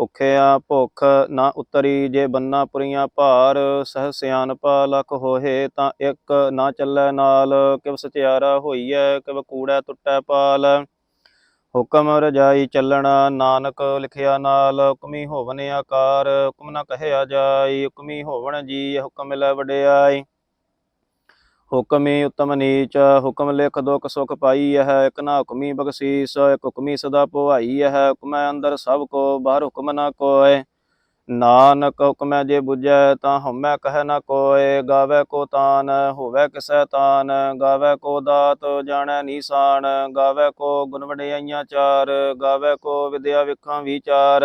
ਭੁਖਿਆ ਭੁਖ ਨਾ ਉਤਰੀ ਜੇ ਬੰਨਾ ਪੁਰੀਆਂ ਭਾਰ, ਸਹ ਸਿਆਨਪਾ ਲਖ ਹੋਏ ਤਾਂ ਇੱਕ ਨਾ ਚੱਲੈ ਨਾਲ, ਕਿਵ ਸਚਿਆਰਾ ਹੋਈਐ, ਕਿਵ ਕੂੜੈ ਟੁੱਟੈ ਪਾਲ। ਹੁਕਮ ਰਜਾਈ ਚੱਲਣਾ ਨਾਨਕ ਲਿਖਿਆ ਨਾਲ, ਹੁਕਮੀ ਹੋਵਨ ਆਕਾਰ, ਹੁਕਮ ਨਾ ਕਹਿਆ ਜਾਈ, ਹੁਕਮੀ ਹੋਵਣ ਜੀ, ਹੁਕਮ ਲੈ ਵਡਿਆਈ। ਹੁਕਮੀ ਉਤਮ ਨੀਚ, ਹੁਕਮ ਲਿਖ ਦੁਖ ਸੁਖ ਪਾਈ ਹੈ ਇਕ ਨਾ ਹੁਕਮੀ ਬਖਸ਼ੀਸ, ਇਕ ਹੁਕਮੀ ਸਦਾ ਭਵਾਈ ਹੈ ਹੁਕਮੈ ਅੰਦਰ ਸਭ ਕੋ, ਬਾਹਰ ਹੁਕਮ ਨਾ ਕੋਇ ਨਾਨਕ ਹੁਕਮੈ ਜੇ 부ਜੈ ਤਾਂ ਹਉਮੈ ਕਹਿ ਨਾ ਕੋਏ। ਗਾਵੇ ਕੋ ਤਾਨ, ਹੋਵੇ ਕਿਸੈ ਤਾਨ। ਗਾਵੇ ਕੋ ਦਾਤ, ਜਾਣੈ ਨੀਸਾਨ ਗਾਵੇ ਕੋ ਗੁਣ ਵਡਿਆਈਆਂ ਚਾਰ। ਗਾਵੇ ਕੋ ਵਿਦਿਆ ਵਿਖਾਂ ਵਿਚਾਰ।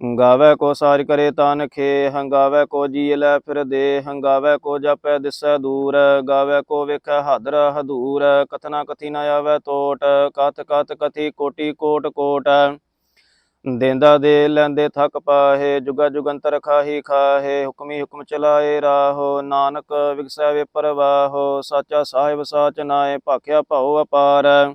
ਹੰਗਾਵੇ ਕੋ ਸਾਜ ਕਰੇ ਤਾਨ ਖੇ ਹੰਗਾਵੇ ਕੋ ਜੀ ਲੈ ਫਿਰ ਦੇ ਹੰਗਾਵੇ ਕੋ ਜਪੈ ਦਿਸੈ ਦੂਰ, ਗਾਵੇ ਕੋ ਵੇਖੈ ਹਾਦਰ ਹਦੂਰ ਕਥਨਾ ਕਥੀ ਨ ਆਵੇ ਤੋਟ, ਕਥ ਕਥ ਕਥੀ ਕੋਟੀ ਕੋਟ ਕੋਟ। ਦੇਂਦਾ ਦੇ ਲੈਂਦੇ ਥਕ ਪਾਹੇ, ਜੁਗਾ ਜੁਗੰਤਰ ਖਾਹੀ ਖਾਹੇ, ਹੁਕਮੀ ਹੁਕਮ ਚਲਾਏ ਰਾਹੋ, ਨਾਨਕ ਵਿਗਸੈ ਵੇ ਪਰਵਾਹੋ, ਸਾਚਾ ਸਾਹਿਬ ਸਾਚ ਨਾਏ, ਭਾਖਿਆ ਭਉ ਅਪਾਰ।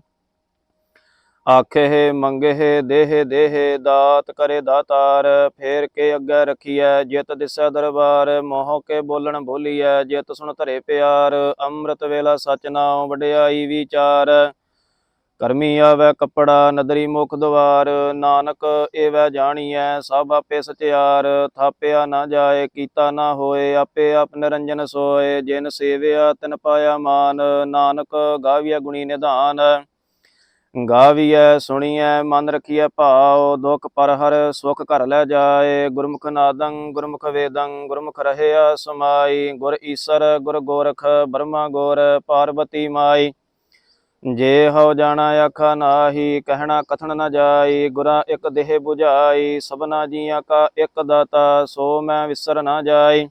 ਆਖੇ ਮੰਗੇ ਦੇਹ ਦੇਹ ਦਾਤ ਕਰੇ ਦਾਤਾਰ, ਫੇਰ ਕੇ ਅੱਗੇ ਰਖੀਐ, ਜਿਤ ਦਿਸੈ ਦਰਬਾਰ, ਮੋਹ ਕੇ ਬੋਲਣ ਬੋਲੀਐ, ਜਿਤ ਸੁਣ ਧਰੇ ਪਿਆਰ, ਅੰਮ੍ਰਿਤ ਵੇਲਾ ਸਚ ਨਾਉ ਵਡਿਆਈ ਵਿਚਾਰ। ਕਰਮੀ ਆਵੈ ਕੱਪੜਾ, ਨਦਰੀ ਮੁਖ ਦਵਾਰ, ਨਾਨਕ ਏਵੈ ਜਾਣੀਐ, ਸਭ ਆਪੇ ਸਚਿਆਰ, ਥਾਪਿਆ ਨਾ ਜਾਏ, ਕੀਤਾ ਨਾ ਹੋਏ, ਆਪੇ ਆਪ ਨਿਰੰਜਨ ਸੋਏ, ਜਿਨ ਸੇਵਿਆ ਤਿਨ ਪਾਇਆ ਮਾਨ, ਨਾਨਕ ਗਾਵੀਐ ਗੁਣੀ ਨਿਧਾਨ। ਗਾਵੀਐ, ਸੁਣੀਐ, ਮਨ ਰਖੀਐ ਭਾਉ, ਦੁਖ ਪਰ ਹਰ ਸੁਖ ਘਰ ਲੈ ਜਾਏ, ਗੁਰਮੁਖ ਨਾਦੰ, ਗੁਰਮੁਖ ਵੇਦੰ, ਗੁਰਮੁਖ ਰਹਿਆ ਸਮਾਈ, ਗੁਰ ਈਸਰ, ਗੁਰ ਗੋਰਖ, ਬਰਮਾ ਗੋਰ ਪਾਰਵਤੀ ਮਾਈ। ਜੇ ਹਉ ਜਾਣਾ ਆਖਾ ਨਾਹੀ, ਕਹਿਣਾ ਕਥਨ ਨ ਜਾਈ, ਗੁਰਾਂ ਇੱਕ ਦੇਹ 부ਝਾਈ ਸਭਨਾ ਜੀਆਂ ਕਾ ਇੱਕ ਦਾਤਾ, ਸੋ ਮੈਂ ਵਿਸਰ ਨਾ ਜਾਈ।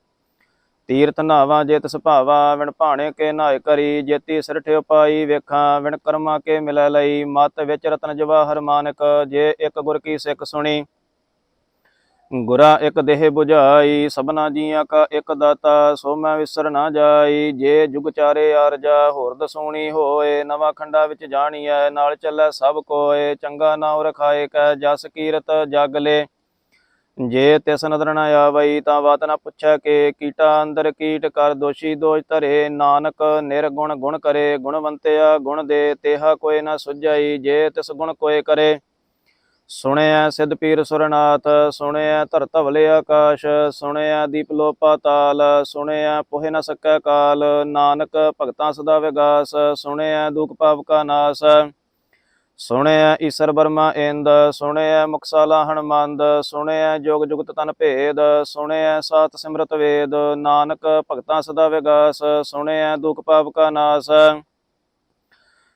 ਤੀਰਥ ਨਾਵਾਂ ਜੇਤ ਤਿਸ ਭਾਵਾ ਵਿਣ ਭਾਣੇ ਕੇ ਨਾਇ ਕਰੀ, ਜੇਤੀ ਸਿਰ ਠਿਓ ਵੇਖਾਂ, ਵਿਣ ਕਰਮਾ ਕੇ ਮਿਲੈ ਲਈ, ਮਤ ਵਿੱਚ ਰਤਨ ਜਵਾਹਰ ਮਾਨਕ, ਜੇ ਇੱਕ ਗੁਰ ਕੀ ਸਿੱਖ ਸੁਣੀ। ਗੁਰਾ ਇੱਕ ਦੇਹ 부ਝਾਈ ਸਭਨਾ ਜੀਆਂ ਕਾ ਇੱਕ ਦਾਤਾ, ਸੋ ਮੈਂ ਵਿਸਰ ਨਾ ਜਾਈ, ਜੇ ਜੁਗ ਚਾਰੇ ਆਰਜਾ ਹੋਰ ਦਸੂਣੀ ਹੋਏ, ਨਵਾਂ ਖੰਡਾ ਵਿੱਚ ਜਾਣੀਐ, ਨਾਲ ਚੱਲੈ ਸਭ ਕੋਏ, ਚੰਗਾ ਨਾਉ ਰਖਾਏ, ਕੈ ਜਸ ਕੀਰਤ ਜਗ ਲੇ। ਜੇ ਤਿਸ ਨਦਰ ਨ ਆਵਈ ਤਾਂ ਬਾਤ ਨ ਪੁੱਛੈ ਕੇ ਕੀਟਾ ਅੰਦਰ ਕੀਟ ਕਰ ਦੋਸ਼ੀ ਦੋਸ਼ ਧਰੇ। ਨਾਨਕ ਨਿਰਗੁਣ ਗੁਣ ਕਰੇ, ਗੁਣਵੰਤਿਆ ਗੁਣ ਦੇ, ਤੇਹਾ ਕੋਏ ਨ ਸੁਝਾਈ, ਜੇ ਤਿਸ ਗੁਣ ਕੋਏ ਕਰੇ। ਸੁਣਿਆ ਸਿਧ ਪੀਰ ਸੁਰਨਾਥ ਸੁਣਿਆ ਧਰ ਧਵਲੇ ਆਕਾਸ਼ ਸੁਣਿਆ ਦੀਪ ਲੋ ਪਾਤਾਲ ਸੁਣਿਆ ਪੋਹਿ ਨ ਸਕੈ ਕਾਲ। ਨਾਨਕ ਭਗਤਾਂ ਸਦਾ ਵਿਗਾਸ ਸੁਣਿਆ ਦੁਖ ਪਾਪ ਕਾ ਨਾਸ। ਸੁਣਿਆ ਈਸਰ ਬਰਮਾ ਇੰਦ, ਸੁਣਿਆ ਮੁਕਸਾਲਾ ਹਨਮੰਦ, ਸੁਣਿਆ ਜੋਗ ਜੁਗਤ ਤਨ ਭੇਦ, ਸੁਣਿਆ ਸਾਤ ਸਿਮਰਤ ਵੇਦ, ਨਾਨਕ ਭਗਤਾਂ ਸਦਾ ਵਿਗਾਸ, ਸੁਣਿਆ ਦੁਖ ਪਾਪ ਕਾ ਨਾਸ,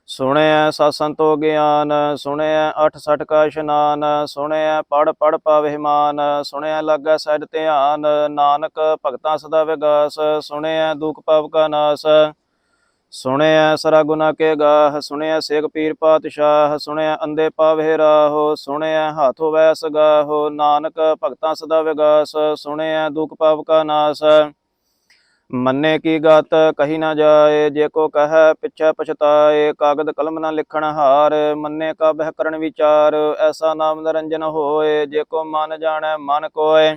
ਸੁਣਿਆ ਸਤ ਸੰਤੋ ਗਿਆਨ, ਸੁਣਿਆ ਅਠ ਸਠ ਕਾ ਇਸ਼ਨਾਨ, ਸੁਣਿਆ ਪੜ ਪੜ ਪਾਵੇ ਮਾਨ, ਸੁਣਿਆ ਲਾਗੈ ਸਹਿਜ ਧਿਆਨ, ਨਾਨਕ ਭਗਤਾਂ ਸਦਾ ਵਿਗਾਸ, ਸੁਣਿਆ ਦੁਖ ਪਾਪ ਕਾ ਨਾਸ ਸੁਣਿਆ ਸਰਾ ਗੁਨਾ ਕੇ ਗਾਹ, ਸੁਣਿਆ ਸੇਖ ਪੀਰ ਪਾਤਸ਼ਾਹ, ਸੁਣਿਆ ਅੰਦੇ ਪਾਵੇ ਰਾਹੋ, ਸੁਣਿਆ ਹਾਥੋ ਵੈਸ ਗਾਹੋ ਨਾਨਕ ਭਗਤਾਂ ਸਦਾ ਵਿਗਾਸ, ਸੁਣਿਆ ਦੁਖ ਪਾਪ ਕਾ ਨਾਸ। ਮੰਨੇ ਕੀ ਗਤ ਕਹੀ ਨਾ ਜਾਏ, ਜੇ ਕੋ ਕਹੈ ਪਿਛੈ ਪਛਤਾਏ, ਕਾਗਦ ਕਲਮ ਨਾ ਲਿਖਣ ਹਾਰ, ਮੰਨੇ ਕਾ ਬਹਿ ਕਰਨ ਵਿਚਾਰ, ਐਸਾ ਨਾਮ ਨਿਰੰਜਨ ਹੋਏ, ਜੇ ਕੋ ਮਨ ਜਾਣੈ ਮਨ ਕੋਏ।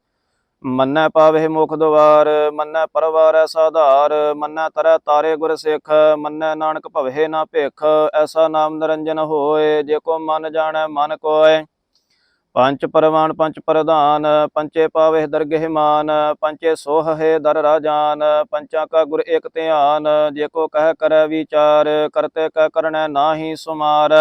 ਮੰਨੈ ਪਾਵੇ ਮੁਖ ਦਵਾਰ ਮੰਨੈ ਪਰਵਾਰ ਐਸਾ ਆਧਾਰ ਮੰਨੈ ਤਰੈ ਤਾਰੇ ਗੁਰ ਸਿੱਖ, ਮੰਨੈ ਨਾਨਕ ਭਵੇ ਨਾ ਭਿਖ, ਐਸਾ ਨਾਮ ਨਿਰੰਜਨ ਹੋਏ, ਜੇ ਕੋ ਮਨ ਜਾਣੈ ਮਨ ਕੋਏ। ਪੰਚ ਪਰਵਾਨ ਪੰਚ ਪ੍ਰਧਾਨ ਪੰਚੇ ਪਾਵੇ ਦਰਗਹਿ ਮਾਨ ਪੰਚੇ ਸੋਹ ਹੈ ਦਰ ਰਾਜਾਨ ਪੰਚਾ ਕਾ ਗੁਰ ਏਕ ਧਿਆਨ, ਜੇ ਕੋ ਕਹਿ ਕਰੈ ਵਿਚਾਰ, ਕਰਤੇ ਕੈ ਕਰਣੈ ਨਾਹੀ ਸੁਮਾਰ।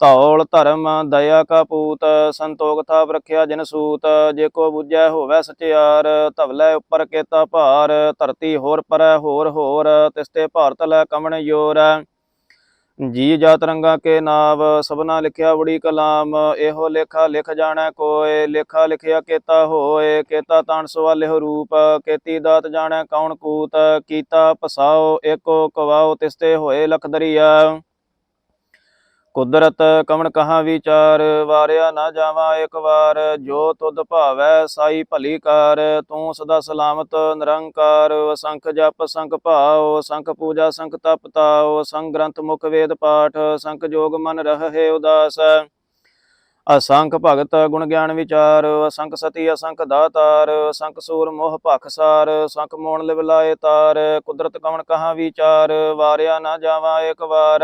ਧੌਲ ਧਰਮ, ਦਇਆ ਕਾ ਪੂਤ, ਸੰਤੋਖ ਥਾਪ ਰਖਿਆ ਜਿਨ ਸੂਤ, ਜੇ ਕੋ ਬੁਝੈ ਹੋਵੈ ਸਚਿਆਰ, ਧਵਲੇ ਉੱਪਰ ਕੇਤਾ ਭਾਰ, ਧਰਤੀ ਹੋਰ ਪਰੈ ਹੋਰ ਹੋਰ, ਤਿਸਤੇ ਭਾਰਤ ਲੈ ਕਮਣ ਯੋਰ। ਜੀ ਜਾਤ ਰੰਗਾ ਕੇ ਨਾਵ, ਸਭਨਾ ਲਿਖਿਆ ਬੜੀ ਕਲਾਮ, ਇਹੋ ਲੇਖਾ ਲਿਖ ਜਾਣੈ ਕੋਏ, ਲੇਖਾ ਲਿਖਿਆ ਕੇਤਾ ਹੋਏ, ਕੇਤਾ ਤਾਣ ਸਵਾਲਿਹੁ ਰੂਪ, ਕੇਤੀ ਦਾਤ ਜਾਣੈ ਕੌਣ ਕੂਤ, ਕੀਤਾ ਪਸਾਓ ਏਕੋ ਕਵਾਓ ਤਿਸਤੇ ਹੋਏ ਲਖ ਦਰਿਆ। ਕੁਦਰਤ ਕਵਣ ਕਹਾ ਵਿਚਾਰ, ਵਾਰਿਆ ਨਾ ਜਾਵਾ ਇੱਕ ਵਾਰ। ਜੋ ਤੁਧ ਭਾਵੈ ਸਾਈ ਭਲੀ ਕਾਰ, ਤੂੰ ਸਦਾ ਸਲਾਮਤ ਨਿਰੰਕਾਰ। ਸੰਖ ਜਪ, ਸੰਖ ਭਾਉ, ਸੰਖ ਪੂਜਾ, ਸੰਖ ਤਪ ਤਾਉ। ਸੰਗ ਗ੍ਰੰਥ ਮੁਖ ਵੇਦ ਪਾਠ, ਸੰਖ ਜੋਗ ਮਨ ਰਹੇ ਉਦਾਸ। ਅਸੰਖ ਭਗਤ ਗੁਣ ਗਿਆਨ ਵਿਚਾਰ, ਅਸੰਖ ਸਤੀ, ਅਸੰਖ ਦਾਤਾਰ। ਅਸੰਖ ਸੂਰ ਮੋਹ ਭਖਸਾਰ ਸੰਖ ਮੋਣ ਲਿਵਲਾਏ ਤਾਰ। ਕੁਦਰਤ ਕਵਣ ਕਹਾ ਵਿਚਾਰ, ਵਾਰਿਆ ਨਾ ਜਾਵਾ ਇੱਕ ਵਾਰ।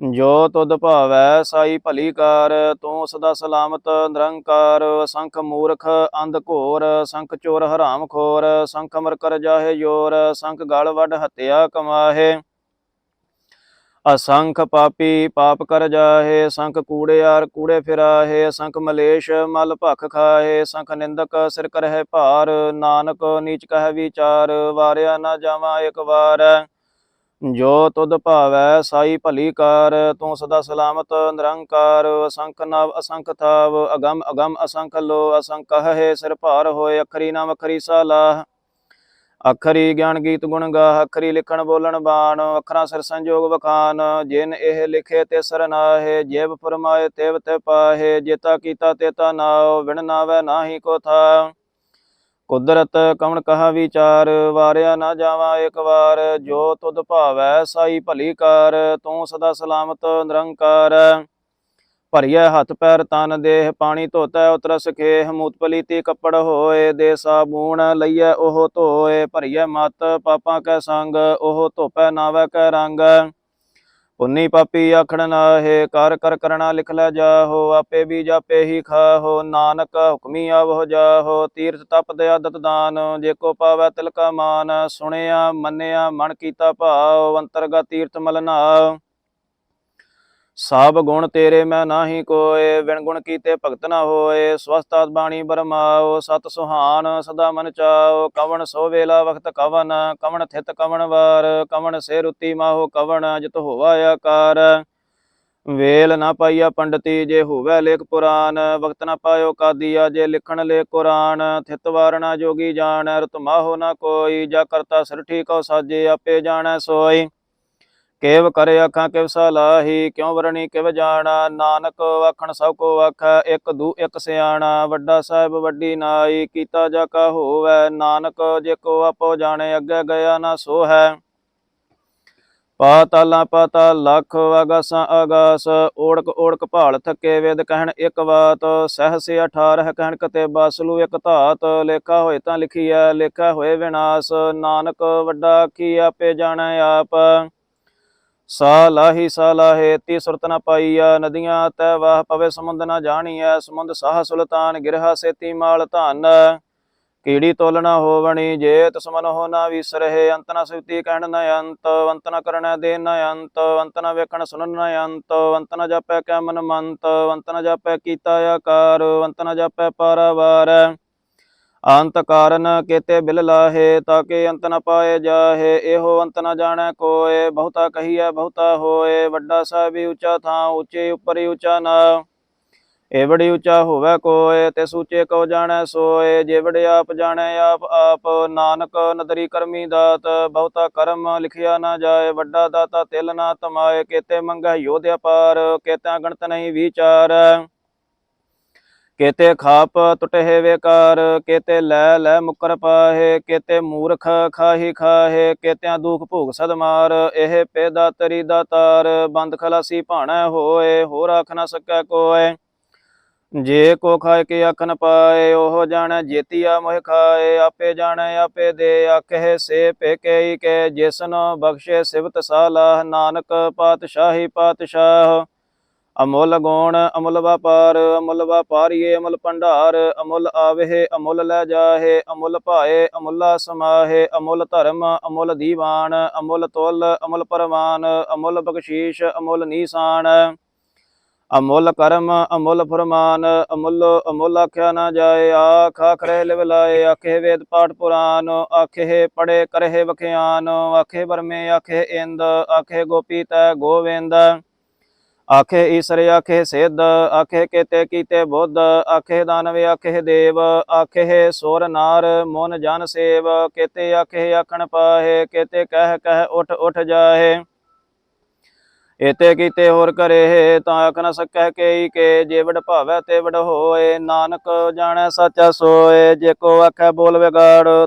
ਜੋ ਤੁਧ ਭਾਵੈ ਸਾਈ ਭਲੀ ਕਾਰ, ਤੂੰ ਸਦਾ ਸਲਾਮਤ ਨਿਰੰਕਾਰ, ਸੰਖ ਮੂਰਖ ਅੰਧ ਘੋਰ, ਸੰਖ ਚੋਰ ਹਰਾਮ ਖੋਰ, ਸੰਖ ਅਮਰ ਕਰ ਜਾਹੇ ਜੋਰ ਸੰਖ ਗਲ ਵੱਡ ਹਤਿਆ ਕਮਾਹੇ। ਅਸੰਖ ਪਾਪੀ ਪਾਪ ਕਰ ਜਾਹੇ, ਸੰਖ ਕੂੜਿਆਰ ਕੂੜੇ ਫਿਰਾਹੇ, ਸੰਖ ਮਲੇਸ਼ ਮਲ ਭਖ ਖਾਹੇ, ਸੰਖ ਨਿੰਦਕ ਸਿਰ ਕਰਹਿ ਭਾਰ, ਨਾਨਕ ਨੀਚ ਕਹਿ ਵਿਚਾਰ, ਵਾਰਿਆ ਨਾ ਜਾਵਾਂ ਇੱਕ ਵਾਰ। ਜੋ ਤੁਧ ਭਾਵੈ ਸਾਈ ਭਲੀ ਕਾਰ, ਤੂੰ ਸਦਾ ਸਲਾਮਤ, ਨਿਰੰਕਾਰ, ਅਸੰਖ ਨਵ ਅਸੰਖ ਥਾਵ, ਅਗਮ ਅਗਮ ਅਸੰਖ ਲੋ ਅਸੰਖ ਹੈ ਸਿਰ ਭਾਰ ਹੋਏ, ਅਖਰੀ ਨਾਮ ਅਖਰੀ ਸਾਲਾਹ ਅਖਰੀ ਗਿਆਨ ਗੀਤ ਗੁਣ ਗਾਹ ਅਖਰੀ ਲਿਖਣ ਬੋਲਣ ਬਾਣ, ਅੱਖਰਾਂ ਸਿਰ ਸੰਜੋਗ ਵਖਾਨ, ਜਿਨ ਇਹ ਲਿਖੇ ਤੇ ਸਰ ਨਾਹੇ, ਜੇਬ ਫਰਮਾਏ, ਤੇਵ ਤੇ ਪਾਹੇ, ਜੇਤਾ ਕੀਤਾ ਤੇਤਾ ਨਾਉ ਵਿਣ ਨਾਵੈ ਨਾਹੀ ਕੋ ਥਾ ਕੁਦਰਤ ਕਵਣ ਕਹਾ ਵਿਚਾਰ, ਵਾਰਿਆ ਨਾ ਜਾਵਾ ਇੱਕ ਵਾਰ, ਜੋ ਤੁਧ ਭਾਵੈ ਸਾਈ ਭਲੀ ਕਾਰ, ਤੂੰ ਸਦਾ ਸਲਾਮਤ ਨਿਰੰਕਾਰ। ਭਰੀਐ ਹੱਥ ਪੈਰ ਤਨ ਦੇਹ, ਪਾਣੀ ਧੋਤੈ ਉਤਰ ਸਖੇਹ ਮੂਤ ਪਲੀਤੀ ਕੱਪੜ ਹੋਏ, ਦੇ ਸਾਬੂਣ ਲਈਐ ਉਹ ਧੋਏ। ਭਰੀਐ ਮਤ, ਪਾਪਾਂ ਕੈ ਸੰਗ, ਉਹ ਧੋਪੈ ਨਾਵੈ ਕੈ ਰੰਗ। ਪੁੰਨੀ ਪਾਪੀ ਆਖਣ ਨਾਹੇ ਕਰ ਕਰ ਕਰਣਾ ਲਿਖ ਲੈ ਜਾਹੋ, ਆਪੇ ਵੀ ਜਾਪੇ ਹੀ ਖਾਹੋ, ਨਾਨਕ ਹੁਕਮੀ ਆਵੋ ਜਾਹੋ, ਤੀਰਥ ਤਪ ਦੇ ਆਦਤ ਦਾਨ, ਜੇ ਕੋ ਪਾਵੈ ਤਿਲਕਾ ਮਾਨ, ਸੁਣਿਆ ਮੰਨਿਆ ਮਨ ਕੀਤਾ ਭਾਵ ਅੰਤਰਗਾ ਤੀਰਥ ਮਲਨਾਉ ਸਭ ਗੁਣ ਤੇਰੇ ਮੈਂ ਨਾਹੀ ਕੋਏ ਵਿਣ ਗੁਣ ਕੀਤੇ ਭਗਤ ਨਾ ਹੋਏ ਸਵਸਤਾਤ ਬਾਣੀ ਬਰਮਾਓ, ਸਤ ਸੁਹਾਨ ਸਦਾ ਮਨ ਚਾਓ, ਕਵਣ ਸੋ ਵੇਲਾ ਵਖਤ ਕਵਨ, ਕਵਣ ਥਿਤ ਕਵਣ ਵਾਰ, ਕਵਣ ਸੇ ਰੁਤੀ ਮਾਹੋ ਕਵਣ, ਜਿਤ ਹੋਵਾ ਆਕਾਰ। ਵੇਲ ਨਾ ਪਾਈਆ ਪੰਡਤੀ ਜੇ ਹੋਵੇ ਲੇਖ ਪੁਰਾਨ ਵਕਤ ਨਾ ਪਾਇਓ ਕਾਦੀਆ ਜੇ ਲਿਖਣ ਲੇ ਕੁਰਾਨ, ਥਿਤ ਵਾਰਣਾ ਜੋਗੀ ਜਾਣ, ਰਤ ਮਾਹੋ ਨਾ ਕੋਈ, ਜਾ ਕਰਤਾ ਸਿਰ ਠੀਕ ਠੀਕੋ ਸਾਜੇ, ਆਪੇ ਜਾਣੈ ਸੋਈ। ਕੇਵ ਕਰੇ ਅੱਖਾਂ ਕਿਵ ਸਲਾਹੀ ਕਿਉ ਵਰਣੀ ਕਿਵ ਜਾਣਾ? ਨਾਨਕ ਆਖਣ ਸਭ ਕੋ ਆਖੈ ਇੱਕ ਦੂ ਇੱਕ ਸਿਆਣਾ, ਵੱਡਾ ਸਾਹਿਬ ਵੱਡੀ ਨਾਈ, ਕੀਤਾ ਜਾ ਕਾ ਹੋਵੈ? ਨਾਨਕ ਜੇ ਕੋ ਆਪੋ ਜਾਣੇ, ਅੱਗੇ ਗਿਆ ਨਾ ਸੋ ਹੈ ਪਾਤਾਲਾਂ ਪਾਤਾਲ ਲੱਖ ਆਗਾਸਾਂ ਆਗਾਸ ਓੜਕ ਓੜਕ ਭਾਲ ਥੱਕੇ ਵੇਦ ਕਹਿਣ ਇੱਕ ਬਾਤ ਸਹਸੇ 18 ਕਹਿਣ ਕਤੇ ਬਸਲੂ ਇੱਕ ਧਾਤ, ਲੇਖਾ ਹੋਏ ਤਾਂ ਲਿਖੀ ਲਿਖੀਐ, ਲੇਖਾ ਹੋਏ ਵਿਨਾਸ਼, ਨਾਨਕ ਵੱਡਾ ਕੀ ਆਪੇ ਜਾਣੈ ਆਪ। ਸਾ ਲਾਹੀ ਸਾ ਲਾਹੇ ਤੀ ਸੁਰਤ ਨ ਪਾਈਆ, ਨਦੀਆਂ ਤੈ ਵਾਹ ਪਵੇ, ਸਮੁੰਦ ਨ ਜਾਣੀਐ, ਸਮੁੰਦ ਸਾਹ ਸੁਲਤਾਨ, ਗਿਰਹਾ ਸੇਤੀ ਮਾਲ ਧਨ। ਕੀੜੀ ਤੋਲ ਨ ਹੋਵਣੀ, ਜੇਤ ਤਿਸ ਹੋ ਨ ਵਿਸਰਹਿ, ਅੰਤ ਨ ਸਿਵਤੀ ਕਹਿਣ ਨ ਅੰਤ ਅੰਤ ਨ ਕਰਣੈ ਦੇ ਨ ਅੰਤ ਅੰਤ ਨ ਵੇਖਣ ਸੁਣਨ ਨ ਅੰਤ ਅੰਤ ਨ ਜਾਪੈ ਕੈ ਮਨ ਮੰਤ ਅੰਤ ਨ ਜਾਪੈ ਕੀਤਾ ਆਕਾਰ ਅੰਤ ਨ ਜਾਪੈ ਪਾਰਾਵਾਰ। ਅੰਤ ਕਾਰਨ ਕੇਤੇ ਬਿਲ ਲਾਹੇ ਤਾਕੇ ਅੰਤ ਨ ਪਾਏ ਜਾਹੇ। ਇਹੋ ਅੰਤ ਨ ਜਾਣੈ ਕੋਏ, ਬਹੁਤਾ ਕਹੀਐ ਬਹੁਤਾ ਹੋਏ। ਵੱਡਾ ਸਾਹਿਬੀ ਉੱਚਾ ਥਾਂ, ਉੱਚੇ ਉੱਪਰ ਉੱਚਾ ਨਾ। ਏਵੜੀ ਉੱਚਾ ਹੋਵੇ ਕੋਏ, ਤੇ ਸੂਚੇ ਕੋ ਜਾਣੈ ਸੋਏ। ਜੇਵੜੇ ਆਪ ਜਾਣੈ, ਆਪ ਆਪ ਨਾਨਕ ਨਦਰੀ ਕਰਮੀ ਦਾਤ। ਬਹੁਤਾ ਕਰਮ ਲਿਖਿਆ ਨਾ ਜਾਏ, ਵੱਡਾ ਦਾਤਾ ਤਿਲ ਨਾ ਤਮਾਏ। ਕੇਤੇ ਮੰਗਹਿ ਯੋਧਿਆ ਪਾਰ ਕੇਤਿਆਂ ਗਣਤ ਨਹੀਂ ਵਿਚਾਰ। ਕੇਤੇ ਖਾਪ ਟੁਟਹਿ ਵੇਕਾਰ, ਕੇਤੇ ਲੈ ਲੈ ਮੁਕਰ ਪਾਹੇ, ਕੇਤੇ ਮੂਰਖ ਖਾਹੀ ਖਾਹੇ, ਕੇਤਿਆਂ ਦੁਖ ਭੋਗ ਸਦ ਮਾਰ, ਇਹ ਪੇਦਾ ਤਰੀ ਦਾ ਤਾਰ, ਬੰਦ ਖਲਾਸੀ ਭਾਣਾ ਹੋਏ, ਹੋਰ ਆਖ ਨਾ ਸਕੈ ਕੋਏ। ਜੇ ਕੋ ਖਾਏ ਕੇ ਆਖ ਪਾਏ, ਉਹ ਜਾਣੈ ਜੇਤੀਆ ਮੋਹ ਖਾਏ, ਆਪੇ ਜਾਣੈ, ਆਪੇ ਦੇ ਆਖੇ ਸੇ ਪੇਕੇ ਕੇ, ਜਿਸਨ ਬਖਸ਼ੇ ਸਿਵਤ ਸਾਲਾਹ, ਨਾਨਕ ਪਾਤਸ਼ਾਹੀ ਪਾਤਸ਼ਾਹ। ਅਮੁੱਲ ਗੁਣ, ਅਮੁੱਲ ਵਪਾਰ, ਅਮੁੱਲ ਵਪਾਰੀਏ, ਅਮੁੱਲ ਭੰਡਾਰ, ਅਮੁੱਲ ਆਵਹਿ, ਅਮੁੱਲ ਲੈ ਜਾਹੇ, ਅਮੁੱਲ ਭਾਏ, ਅਮੁੱਲਾ ਸਮਾਹੇ, ਅਮੁੱਲ ਧਰਮ, ਅਮੁੱਲ ਦੀਵਾਨ, ਅਮੁੱਲ ਤੁਲ, ਅਮੁੱਲ ਪਰਵਾਨ, ਅਮੁੱਲ ਬਖਸ਼ੀਸ਼, ਅਮੁੱਲ ਨੀਸਾਨ। ਅਮੁੱਲ ਕਰਮ, ਅਮੁੱਲ ਫਰਮਾਨ, ਅਮੁੱਲ ਅਮੁੱਲ ਆਖਿਆ ਨਾ ਜਾਏ, ਆਖ ਆਖਰੇ ਲਿਵ ਲਾਏ, ਆਖੇ ਵੇਦ ਪਾਠ ਪੁਰਾਨ, ਆਖੇ ਪੜੇ ਕਰਹਿ ਵਖਿਆਨ, ਆਖੇ ਵਰਮੇ, ਆਖੇ ਇੰਦ, ਆਖੇ ਗੋਪੀ ਤੈ ਗੋਵਿੰਦ। ਆਖੇ ਈਸਰ, ਆਖੇ ਸਿੱਧ, ਆਖੇ ਕੇਤੇ ਕੀਤੇ ਬੁੱਧ, ਆਖੇ ਦਾਨਵੇ, ਆਖੇ ਦੇਵ, ਆਖੇ ਸੋਰ ਨਾਰ, ਮਨ ਜਨ ਸੇਵ, ਕੇਤੇ ਆਖੇ ਆਖਣ ਪਾਹੇ, ਕੇਤੇ ਕਹਿ ਕਹਿ ਉਠ ਉਠ ਜਾਹੇ। ਏਤੇ ਕੀਤੇ ਹੋਰ ਕਰੇ, ਤਾਂ ਆਖ ਨ ਸਕੈ ਕੇਈ ਕੇ, ਜੇ ਵਡ ਭਾਵੈ ਤੇ ਵਡ ਹੋਏ, ਨਾਨਕ ਜਾਣੈ ਸੱਚਾ ਸੋਏ, ਜੇ ਕੋ ਆਖੈ ਬੋਲ ਵਿਗਾੜ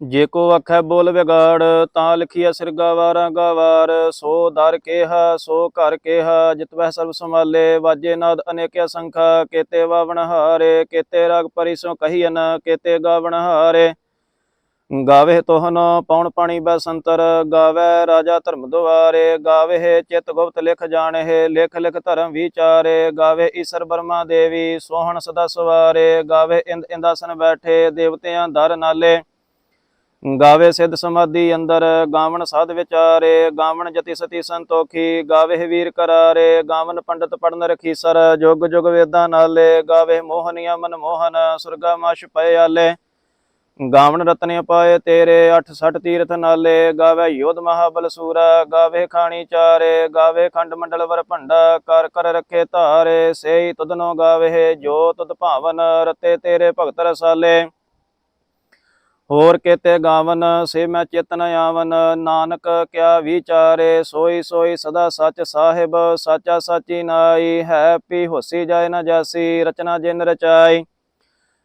ਜੇ ਕੋ ਆਖੈ ਬੋਲ ਵਿਗਾੜ, ਤਾਂ ਲਿਖੀਐ ਸਿਰਗਾ ਵਾਰਾਂ ਗਾਵਾਰ। ਸੋ ਦਰ ਕੇਹਾ, ਸੋ ਘਰ ਕੇਹਾ ਜਿਤਵੈ ਸਰਬ ਸੰਭਾਲੇ। ਵਾਜੇ ਨਾਦ ਅਨੇਕਿਆ ਸੰਖਾ, ਕੇਤੇ ਵਾਵਣ ਹਾਰੇ। ਕੇਤੇ ਰਾਗ ਪਰਿਸੋਂ ਕਹੀਨ ਕੇਤੇ ਗਾਵਣ ਹਾਰੇ। ਗਾਵੇ ਤੋਹਨ ਪੌਣ ਪਾਣੀ ਬਸੰਤਰ ਗਾਵੇ ਰਾਜਾ ਧਰਮ ਦੁਆਰੇ। ਗਾਵੇ ਚਿਤ ਗੁਪਤ ਲਿਖ ਜਾਣਹਿ, ਲਿਖ ਲਿਖ ਧਰਮ ਵਿਚਾਰੇ। ਗਾਵੇ ਈਸ਼ਰ ਬਰਮਾ ਦੇਵੀ, ਸੋਹਣ ਸਦਾ ਸਵਾਰੇ। ਗਾਵੇ ਇੰਦ ਇੰਦਾਸਨ ਬੈਠੇ, ਦੇਵਤਿਆਂ ਦਰ ਨਾਲੇ। ਗਾਵੇ ਸਿੱਧ ਸਮਾਧੀ ਅੰਦਰ, ਗਾਵਣ ਸਾਧ ਵਿਚਾਰੇ, ਗਾਵਣ ਜਤੀ ਸਤੀ ਸੰਤੋਖੀ, ਗਾਵੇ ਵੀਰ ਕਰਾਰੇ ਗਾਵਨ ਪੰਡਤ ਪੜਨ ਰਖੀ ਸਰ, ਜੁਗ ਜੁਗ ਵੇਦਾਂ ਨਾਲੇ, ਗਾਵੇ ਮੋਹਨੀਆ ਮਨ ਮੋਹਨ ਸੁਰਗਾ ਮਾਸ਼ ਪਏ ਆਲੇ। ਗਾਵਣ ਰਤਨ ਪਾਏ ਤੇਰੇ 68 ਤੀਰਥ ਨਾਲੇ, ਗਾਵੇ ਯੋਧ ਮਹਾਬਲ ਸੂਰਾ, ਗਾਵੇ ਖਾਣੀ ਚਾਰੇ, ਗਾਵੇ ਖੰਡ ਮੰਡਲ ਵਰ ਭੰਡਾ, ਕਰ ਕਰ ਰੱਖੇ ਧਾਰੇ, ਸੇਈ ਤੁਧਨੋ ਗਾਵੇ ਜੋ ਤੁਧ ਭਾਵਨ, ਰਤੇ ਤੇਰੇ ਭਗਤ ਰਸਾਲੇ। ਹੋਰ ਕੇਤੇ ਗਾਵਨ, ਸੇ ਮੈਂ ਚੇਤਨ ਆਵਨ। ਨਾਨਕ ਕਿਆ ਵਿਚਾਰੇ, ਸੋਈ ਸੋਈ ਸਦਾ ਸੱਚ ਸਾਹਿਬ, ਸਾਚਾ ਸਾਚੀ ਨਾਈ। ਹੈ ਪੀ ਹੋਸੀ ਜਾਏ ਨਾ ਜਾਸੀ, ਰਚਨਾ ਜਿਨ ਰਚਾਈ।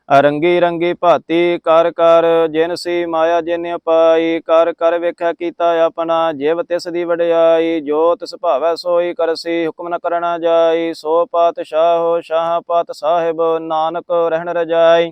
ਰੰਗੀ ਰੰਗੀ ਭਾਤੀ, ਕਰ ਕਰ ਜਿਨ ਸੀ ਮਾਇਆ ਜਿਨ ਪਾਈ ਕਰ ਕਰ ਵੇਖਿਆ ਕੀਤਾ ਆਪਣਾ, ਜਿਵ ਤਿਸ ਦੀ ਵਡਿਆਈ। ਜੋ ਤਿਸ ਭਾਵੈ ਸੋਈ ਕਰਸੀ ਹੁਕਮ ਨ ਕਰਣਾ ਜਾਈ। ਸੋ ਪਾਤਸ਼ਾਹ, ਸ਼ਾਹ ਪਾਤ ਸਾਹਿਬ, ਨਾਨਕ ਰਹਿਣ ਰਜਾਈ।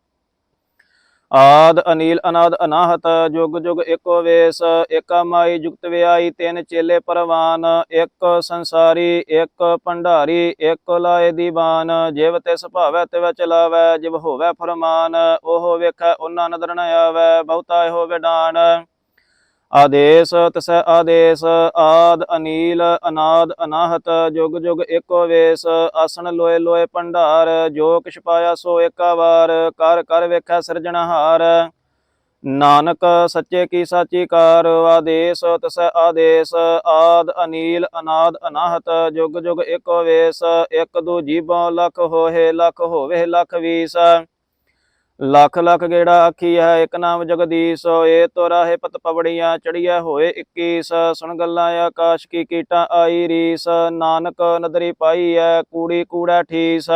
ਆਦ ਅਨੀਲ ਅਨਾਦ ਅਨਾਹਤ, ਜੁਗ ਜੁਗ ਏਕੋ ਵੇਸ ਏਕਾ ਮਾਈ ਜੁਗਤ ਵਿਆਈ ਤਿੰਨ ਚੇਲੇ ਪਰਵਾਨ, ਇੱਕ ਸੰਸਾਰੀ, ਇੱਕ ਭੰਡਾਰੀ, ਇੱਕ ਲਾਏ ਦੀਵਾਨ। ਜਿਵ ਤਿਸ ਭਾਵੈ ਤਿਵ ਚਲਾਵੈ, ਜਿਵ ਹੋਵੈ ਫਰਮਾਨ, ਉਹ ਵੇਖੈ, ਉਹਨਾਂ ਨਦਰ ਨ ਆਵੈ, ਬਹੁਤਾ ਇਹੋ ਵਿਡਾਨ। ਆਦੇਸ ਤਿਸੈ ਆਦੇਸ, ਆਦ, ਅਨੀਲ, ਅਨਾਦ, ਅਨਾਹਤ, ਜੁਗ ਜੁਗ ਏਕੋ ਵੇਸ, ਆਸਣ, ਲੋਏ ਲੋਏ, ਭੰਡਾਰ, ਜੋ ਕਿਛ ਪਾਇਆ ਸੋ ਏਕਾ ਵਾਰ, ਕਰ ਕਰ ਵੇਖੈ ਸਿਰਜਣਹਾਰ ਨਾਨਕ, ਸੱਚੇ ਕੀ ਸਾਚੀ ਕਾਰ ਆਦੇਸ ਤਿਸੈ ਆਦੇਸ, ਆਦ, ਅਨੀਲ, ਅਨਾਦ, ਅਨਾਹਤ, ਜੁਗ ਜੁਗ ਏਕੋ ਵੇਸ, ਇਕ ਦੂ ਜੀਵਾਂ ਲੱਖ ਹੋਏ, ਲੱਖ ਹੋਵੇ, ਲੱਖ ਵੀਸ। ਲੱਖ ਲੱਖ ਗੇੜਾ ਆਖੀ ਹੈ ਇੱਕ ਨਾਮ ਜਗਦੀਸ਼ ਏ ਤੋ ਰਾਹੇ ਪਤ ਪਵੜੀਆਂ ਚੜੀਐ, ਹੋਏ 21 ਸੁਣ ਗੱਲਾਂ ਆਕਾਸ਼ ਕੀ ਕੀਟਾਂ ਆਈ ਰੀਸ, ਨਾਨਕ ਨਦਰੀ ਪਾਈ ਐ, ਕੂੜੀ ਕੂੜਾ ਠੀਸ।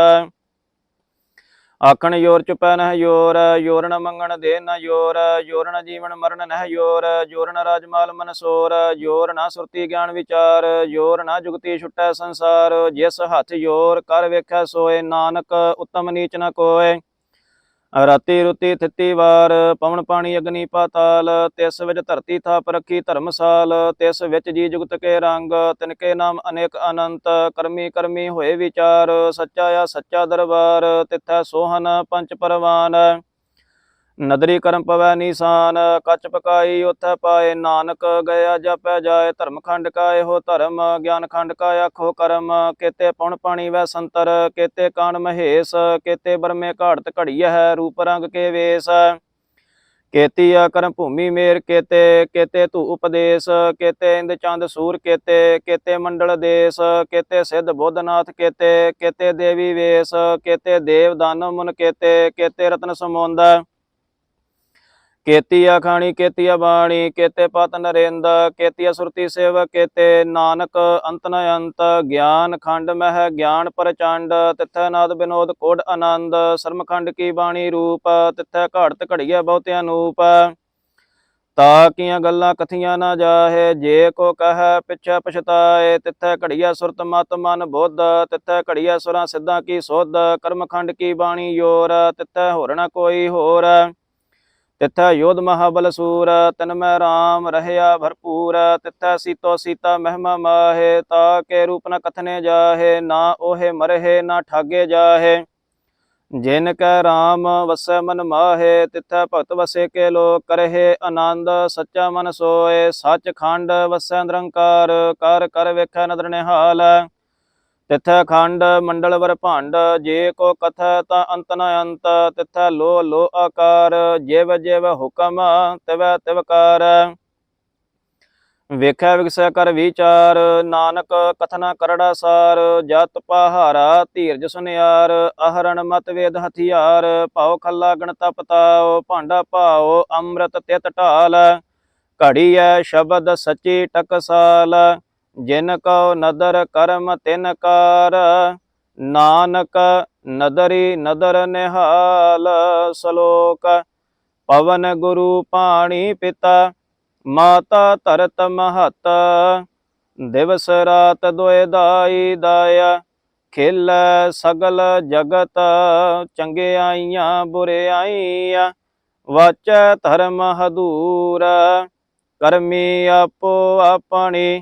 ਆਖਣ ਯੋਰ ਚੁਪੈ ਨਹ ਯੋਰ ਯੋਰਨ ਮੰਗਣ ਦੇ ਨ ਯੋਰ ਯੋਰਨ ਜੀਵਨ ਮਰਨ ਨਹਿ ਯੋਰ ਯੋਰਨ ਰਾਜਮਾਲ ਮਨਸੋਰ ਯੋਰ ਨਾ ਸੁਰਤੀ ਗਿਆਨ ਵਿਚਾਰ, ਯੋਰ ਨਾ ਜੁਗਤੀ ਛੁਟੈ ਸੰਸਾਰ, ਜਿਸ ਹੱਥ ਯੋਰ ਕਰ ਵੇਖੈ ਸੋਏ, ਨਾਨਕ ਉਤਮ ਨੀਚ ਨ ਕੋਏ। ਰਾਤੀ ਰੁਤੀ ਥਿੱਤੀ ਵਾਰ, ਪਵਨ ਪਾਣੀ ਅਗਨੀ ਪਾਤਾਲ, ਤਿਸ ਵਿੱਚ ਧਰਤੀ ਥਾਪ ਰੱਖੀ ਧਰਮਸਾਲ, ਤਿਸ ਵਿੱਚ ਜੀ ਜੁਗਤ ਕੇ ਰੰਗ, ਤਿਨਕੇ ਨਾਮ ਅਨੇਕ ਅਨੰਤ, ਕਰਮੀ ਕਰਮੀ ਹੋਏ ਵਿਚਾਰ, ਸੱਚਾ ਆ ਸੱਚਾ ਦਰਬਾਰ, ਤਿੱਥੈ ਸੋਹਨ ਪੰਚ ਪਰਵਾਨ। ਨਦਰੀ ਕਰਮ ਪਵੈ ਨੀਸਾਨ, ਕੱਚ ਪਕਾਈ ਉਥੈ ਪਾਏ ਨਾਨਕ ਗਿਆ ਜਪੈ ਜਾਏ ਧਰਮ ਖੰਡ ਕਾ ਇਹੋ ਧਰਮ, ਗਿਆਨ ਖੰਡ ਕਾ ਆਖੋ ਕਰਮ, ਕੇਤੇ ਪਉਣ ਪਾਣੀ ਵੈ ਸੰਤਰ, ਕੇਤੇ ਕਾਣ ਮਹੇਸ਼, ਕੇਤੇ ਬਰਮੇ ਘਾੜਤ ਘੜੀਐ ਹੈ ਰੂਪ ਰੰਗ ਕੇ ਵੇਸ। ਕੇਤੀ ਆ ਕਰਮ ਭੂਮੀ ਮੇਰ ਕੇਤੇ ਕੇਤੇ ਤੂ ਉਪਦੇਸ਼, ਕੇਤੇ ਇੰਦ ਚੰਦ ਸੂਰ ਕੇਤੇ ਕੇਤੇ ਮੰਡਲ ਦੇਸ, ਕੇਤੇ ਸਿੱਧ ਬੁੱਧਨਾਥ ਕੇਤੇ ਕੇਤੇ ਦੇਵੀ ਵੇਸ, ਕੇਤੇ ਦੇਵ ਦਾਨਵ ਮੁਨ ਕੇਤੇ ਕੇਤੇ ਰਤਨ ਸਮੁੰਦ। ਕੇਤੀਆ ਖਾਣੀ, ਕੇਤੀਆ ਬਾਣੀ, ਕੇਤੇ ਪਤ ਨਰੇਂਦ, ਕੇਤੀਆ ਸੁਰਤੀ ਸੇਵ ਕੇਤੇ ਨਾਨਕ, ਅੰਤ ਨ ਅੰਤ, ਗਿਆਨ ਖੰਡ ਮਹਿ, ਗਿਆਨ ਪ੍ਰਚੰਡ, ਤਿਥੈ ਨਾਦ ਬਿਨੋਦ ਕੋਡ ਆਨੰਦ, ਸਰਮਖੰਡ ਕੀ ਬਾਣੀ ਰੂਪ, ਤਿਥੈ ਘੜਤ ਘੜੀਐ ਬਹੁਤਿਆਂ ਅਨੂਪ ਤਾ ਕੀਆਂ ਗੱਲਾਂ ਕਥੀਆਂ ਨਾ ਜਾਹੇ, ਜੇ ਕੋ ਕਹੈ ਪਿਛੈ ਪਛਤਾਏ, ਤਿਥੈ ਘੜੀਆ ਸੁਰਤ ਮਤ ਮਨ ਬੁੱਧ, ਤਿਥੈ ਘੜੀਆ ਸੁਰਾਂ ਸਿੱਧਾਂ ਕੀ ਸੁਧ, ਕਰਮਖੰਡ ਕੀ ਬਾਣੀ ਯੋਰ, ਤਿਥੈ ਹੋਰ ਕੋਈ ਹੋਰ। ਤਿਥੈ ਯੋਧ ਮਹਾਬਲ ਸੂਰ, ਤਨ ਮੈਂ ਰਾਮ ਰਹਿਆ ਭਰਪੂਰ, ਤਿਥੈ ਸੀਤੋ ਸੀਤਾ ਮਹਿਮਾ ਮਾਹੇ, ਤਾ ਕੇ ਰੂਪ ਨ ਕਥਨੇ ਜਾਹੇ, ਨਾ ਓਹੇ ਮਰਹੇ, ਨਾ ਠਾਗੇ ਜਾਹੇ। ਜਿਨ ਕੈ ਰਾਮ ਵਸੈ ਮਨ ਮਾਹੇ, ਤਿਥੈ ਭਗਤ ਵਸੇ ਕੇ ਲੋਕ ਕਰਹੇ, ਆਨੰਦ ਸੱਚਾ ਮਨ ਸੋਏ। ਸੱਚ ਖੰਡ ਵਸੈ ਨਿਰੰਕਾਰ, ਕਰ ਕਰ ਵੇਖੈ ਨਦਰ ਨਿਹਾਲ। ਤਿਥੈ ਖੰਡ ਮੰਡਲ ਵਰ ਭੰਡ, ਜੇ ਕੋ ਕਥੈ ਤਾਂ ਅੰਤ ਨ ਅੰਤ, ਤਿਥੈ ਲੋ ਲੋ ਆਕਾਰ, ਜਿਵ ਜਿਵ ਹੁਕਮ ਤਿਵੈ ਤਿਵ ਕਾਰ। ਵੇਖੈ ਵਿਗਸੈ ਕਰ ਵਿਚਾਰ, ਨਾਨਕ ਕਥਨਾ ਕਰੜਾ ਸਾਰ, ਜਤ ਪਹਾਰਾ ਧੀਰਜ ਸੁਨਿਆਰ, ਅਹਰਣ ਮਤ ਵੇਦ ਹਥਿਆਰ, ਭਾਉ ਖੱਲਾ ਗਣਤਾ ਪਤਾਓ ਭਾਂਡਾ ਭਾਓ ਅੰਮ੍ਰਿਤ ਤਿਤ ਢਾਲ। ਘੜੀ ਘੜੀਐ ਸ਼ਬਦ ਸਚੀ ਟਕਸਾਲ ਜਿਨ ਕਉ ਨਦਰ ਕਰਮ ਤਿਨ ਕਾਰ, ਨਾਨਕ ਨਦਰੀ ਨਦਰ ਨਿਹਾਲ, ਸ਼ਲੋਕ ਪਵਨ ਗੁਰੂ ਪਾਣੀ ਪਿਤਾ, ਮਾਤਾ ਧਰਤ ਮਹਤ, ਦਿਵਸ ਰਾਤ ਦੁਇ ਦਾਈ ਦਾਇਆ, ਖਿਲ ਸਗਲ ਜਗਤ ਚੰਗਿਆਈਆਂ ਬੁਰਿਆਈਆਂ ਵਾਚੈ ਧਰਮ ਹਦੂਰ, ਕਰਮੀ ਆਪੋ ਆਪਣੀ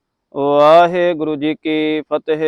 ਵਾਹਿਗੁਰੂ ਜੀ ਕੀ ਫਤਿਹ।